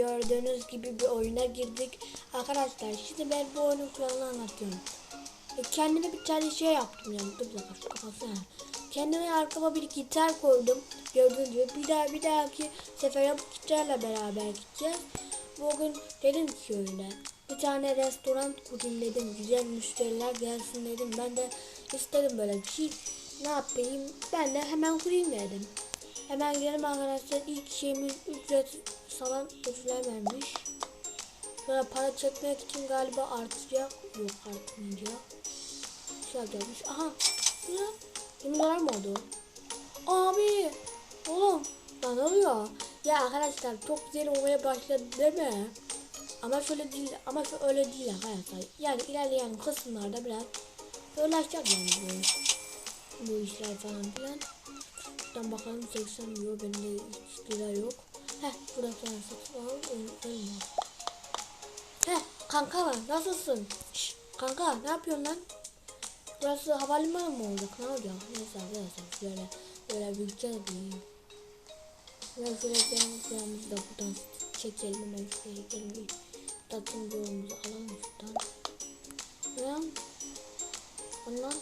Gördüğünüz gibi bir oyuna girdik. Arkadaşlar şimdi ben bu oyunun kuralını anlatıyorum. E, kendime bir tane şey yaptım yani. Dur bir dakika şu kapatsana. Kendime arkama bir gitar koydum. Gördüğünüz gibi bir daha bir dahaki sefere bu gitarla beraber gideceğiz. Bugün dedim ki öyle. Bir tane restoran kurayım dedim. Güzel müşteriler gelsin dedim. Ben de istedim böyle bir şey. Ne yapayım? Ben de hemen kurayım dedim. Hemen gidelim arkadaşlar. İlk şeyimiz ücret salan ücretlenmemiş. Sonra para çekmek için galiba artacak. Yok artmayacak. Şey gelmiş. Aha. Ne? 20 dolar mı oldu? Abi. Oğlum. Lan ne oluyor? Ya arkadaşlar çok güzel olmaya başladı değil mi? Ama şöyle değil, ama öyle değil arkadaşlar. Yani ilerleyen kısımlarda biraz zorlaşacak yani bu, bu işler falan filan. Şuradan bakalım 80 euro bende hiç lira yok. Heh burada falan satın al ölme. Heh kanka nasılsın? Şş, kanka ne yapıyorsun lan? Burası havalimanı mı olacak ne olacak? Neyse arkadaşlar şöyle böyle kere diyeyim. Ve benim da buradan çekelim gelin. Tatın yolumuzu alalım şuradan. Ve ondan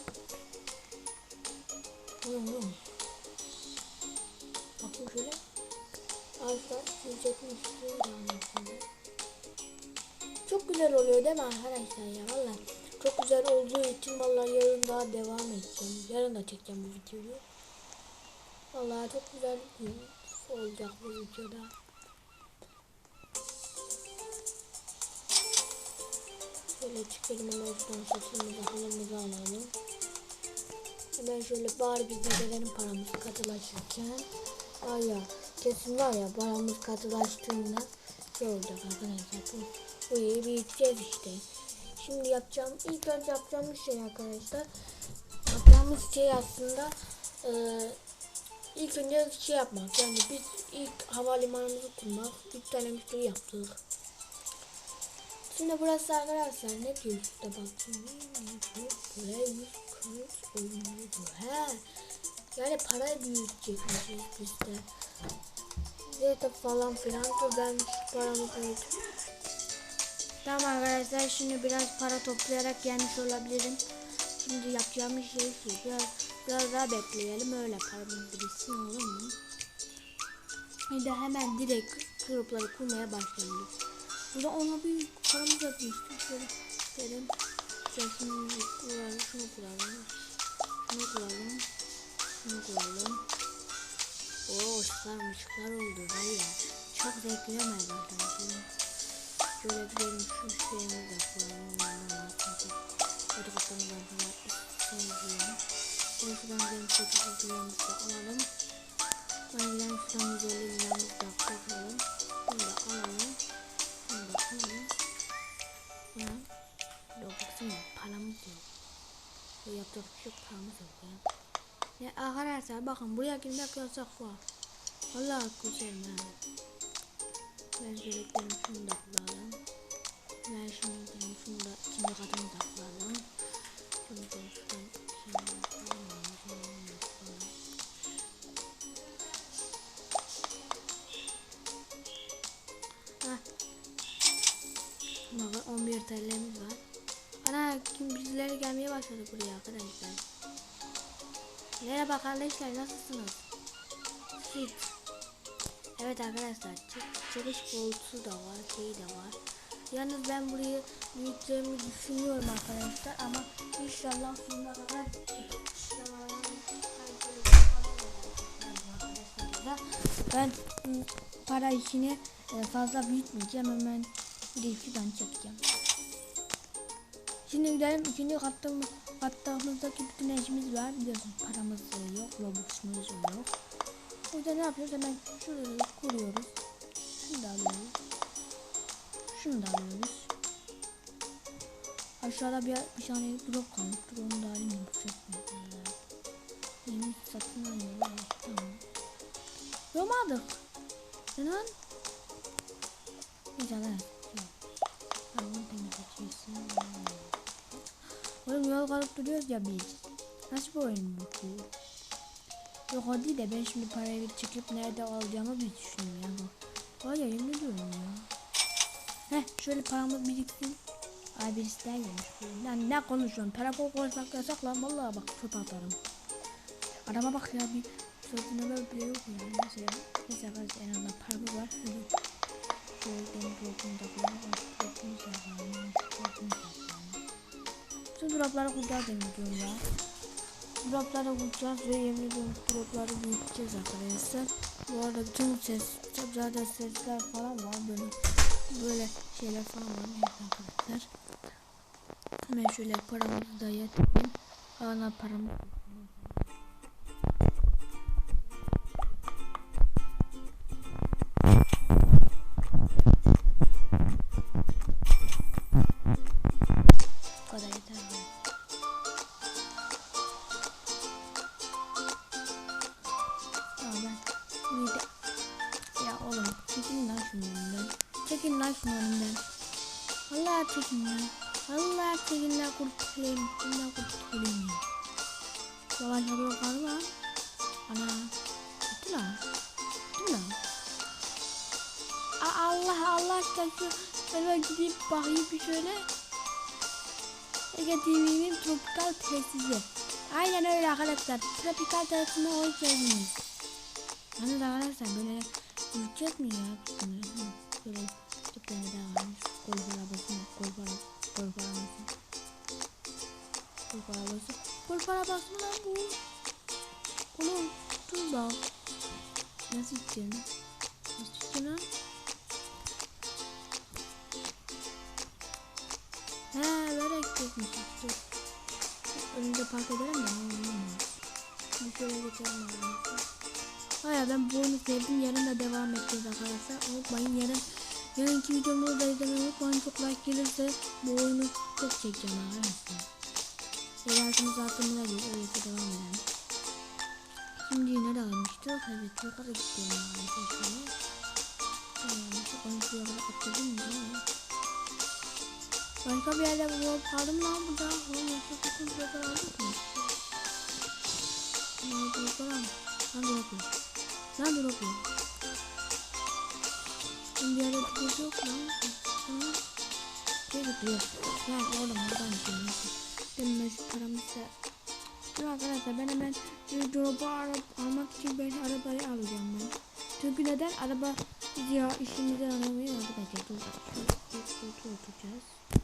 Oğlum Bakın şöyle. Aslında. Çok güzel oluyor değil mi arkadaşlar ya valla. Çok güzel olduğu için vallahi yarın daha devam edeceğim. Yarın da çekeceğim bu videoyu. Vallahi çok güzel olacak bu videoda. Şöyle çıkalım hemen şuradan saçımızı halımızı alalım. Hemen şöyle bari biz de verelim paramız katılaşırken. Var ya kesin var ya paramız katılaştığında şey olacak arkadaşlar. Bu, bu büyüteceğiz işte. Şimdi yapacağım ilk önce yapacağımız şey arkadaşlar. Yapacağımız şey aslında e, ilk önce şey yapmak. Yani biz ilk havalimanımızı kurmak. Bir tane müşteri yaptık. Şimdi burası arkadaşlar ne diyor şurada bakayım. Buraya 100 kılıç oynuyor bu. He. Yani para büyütecekmişiz biz de. Zeytin falan filan da ben paramı büyütüm. Tamam arkadaşlar şimdi biraz para toplayarak gelmiş olabilirim. Şimdi yapacağımız şey şu. Biraz, biraz daha bekleyelim öyle paramız biriksin olur mu? Bir de hemen direkt grupları kurmaya başlayalım. Burada ona bir paramız atmıştık. Şöyle verelim. Şöyle şunu kuralım, şunu kuralım. Şunu kuralım. Şunu kuralım. Oo ışıklar ışıklar oldu var ya. Çok zevklemez başlamışım. Şöyle gidelim şu şeyimizi de kuralım. Hadi bakalım ben sana sevdiğim. Sonra şuradan gidelim çocuk bilgilerimizi de alalım. Sonra gidelim şuradan 150 liramızı da koyalım. Bunu da alalım. Bunu da alalım. Ya. Yok baksana paramız yok. Bu yapacak bir şey yok paramız yok ya. Ya arkadaşlar bakın buraya girmek yasak var. Vallahi güzel yani. Ben gidelim şunu da kullanalım. Ben şunu gidelim şunu da ikinci katını da kullanalım. Şunu da şunu da da. Bakın 11 TL'miz var. Ana kim birileri gelmeye başladı buraya arkadaşlar. Merhaba kardeşler nasılsınız? Siz. Evet arkadaşlar çıkış koltuğu da var şey de var. Yalnız ben burayı büyüteceğimi düşünüyorum arkadaşlar ama inşallah sonuna kadar ben ım, para işini e, fazla büyütmeyeceğim hemen direksiyondan çekeceğim. Şimdi gidelim ikinci kattığımız kattığımızdaki bütün eşimiz var. Biliyorsun paramız yok, robux'umuz yok. O yüzden ne yapıyoruz? Hemen şurayı kuruyoruz. Şunu da alıyoruz. Şunu da alıyoruz. Aşağıda bir, bir tane drop kalmış. Dur onu da alayım? Yeni satın alıyoruz. Tamam. Yomadık. Neden? Neyse lan. Yol kalıp duruyoruz ya biz. Nasıl bir oyun bu ki? Yok o değil de ben şimdi parayı çekip nerede alacağımı bir düşünüyorum ya. Var ya yemin ediyorum ya. Heh şöyle paramız biriksin. Ay birisi daha gelmiş. Lan ne konuşuyorsun? Telefon konuşmak yasak lan. Vallahi bak çöp atarım. Adama bak ya bir sözüne böyle bile yok ya. Neyse ya. En azından paramız var. Şöyle benim drop'umu da koyalım. Drop'umu da koyalım. Şu drop'ları kurtardım diyorum ya. Drop'ları kurtaracağız ve yemin ediyorum drop'ları büyüteceğiz arkadaşlar. Bu arada bütün ses, zaten sesler falan var böyle böyle şeyler falan var arkadaşlar. Hemen şöyle paramızı da yatırayım. Ana paramı kurtulayım. Allah kurtulayım o karı lan. Ana. Gitti lan. Gitti lan. Aa, Allah Allah aşkına şu ben gidip bakayım bir şöyle. Ege TV'nin tropikal tesisi. Aynen öyle arkadaşlar. Tropikal tesisine hoş geldiniz. Hani arkadaşlar böyle yürüyeceğiz mi ya? Böyle Arabası mı lan bu? Oğlum dur bak. Nasıl gideceksin? Nasıl gideceksin lan? He vererek gitmişiz. Dur. Önünde park edelim de ne. Bir şöyle geçelim arkadaşlar. Hayır ben bu oyunu sevdim. Yarın da devam edeceğiz arkadaşlar. Unutmayın yarın yarınki videomu da izlemeyi unutmayın. Çok like gelirse bu oyunu çok çekeceğim arkadaşlar. Eğlersiniz aklımda değil. Öyleyse devam edelim. Şimdi yine de almıştık. Evet yukarı gidiyorum arkadaşlar. Tamam. Çok oyuncuya kadar atladım mı? Başka bir yerde bulup kaldım lan burada. Oğlum yoksa sakın bloklar aldık mı? Ne bloklar aldık? Lan drop yok. Lan drop yok. Şimdi yerde drop yok lan. Lan. Şey gidiyor. Ya oğlum buradan gidiyor. Şu paramızı Dur arkadaşlar ben hemen drop'u almak için ben arabayı alacağım ben. Çünkü neden? Araba ya işimizden arabayı arkadaşlar. Dur. Şu koltuğu oturacağız. Ben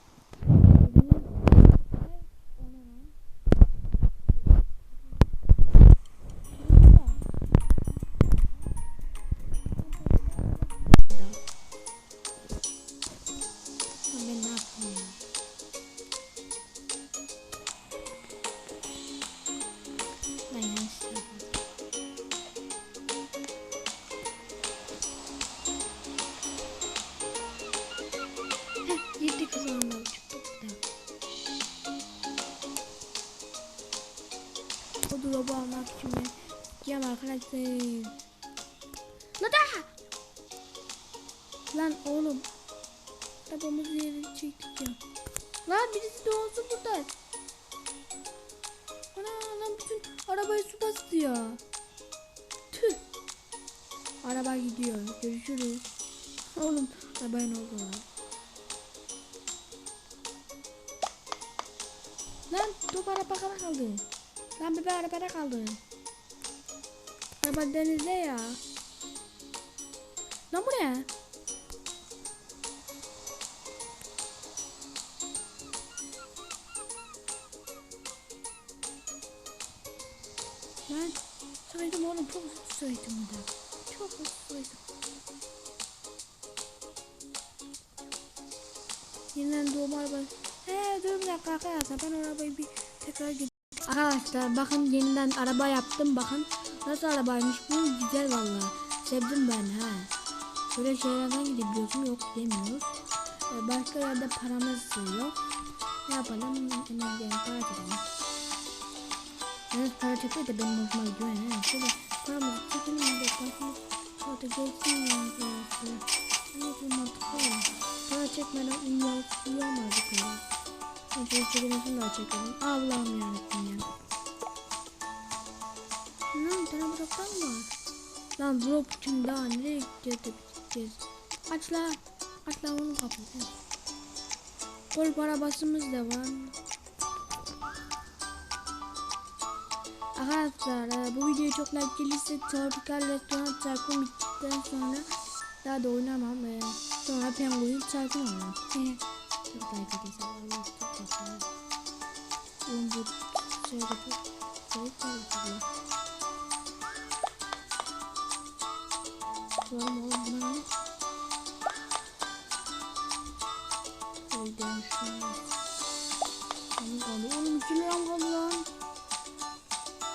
Arabamızı yere çektik ya. Lan birisi olsun burada. Ana lan bütün arabayı su bastı ya. Tüh. Araba gidiyor. Görüşürüz. Oğlum arabaya ne oldu lan? Lan top arabada kaldı. Lan bebe arabada kaldı. Araba denizde ya. Lan bu ne? Ben saydım oğlum çok hızlı saydım de. Çok saydım. Yeniden doğum araba. He dur bir dakika arkadaşlar ben arabayı bir tekrar gideyim. Arkadaşlar bakın yeniden araba yaptım bakın. Nasıl arabaymış bu güzel valla. Sevdim ben ha. Böyle şeylerden gidebiliyorsun yok demiyoruz. Ee, Başka yerde paramız yok. Ne yapalım? Hemen para çekelim. Evet para çekiyor da benim hoşuma gidiyor yani. Şöyle paramızı çekelim de bakın. Şurada geçsin ya. Ne bu mantıklı ya. Para çekmeden uyuyor, uyuyamazdık ya. Şöyle çekelim şunu da çekelim. Allah'ım yarabbim ya. Lan bir tane mı var? Lan blok için daha nereye gideceğiz de biteceğiz. Aç la. Hatta onu kapatayım. Golf arabasımız da var. Arkadaşlar e, bu video çok like gelirse Tropical Restoran Tycoon bittikten sonra daha da oynamam. E, sonra Penguin oynarım. Hehe. Çok like gelirse çok tatlı. Oğlum bu şeyde çok zayıf çalışıyor. Soralım oğlum buna ne? Şey kaldı. Oğlum 2 liram kaldı lan.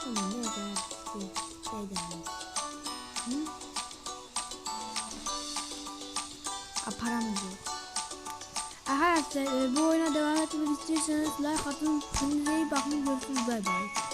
Şey? Aa, paramız yok. Arkadaşlar e, bu oyuna devam etmek istiyorsanız like atın. Kendinize iyi bakın. Görüşürüz. Bay bay.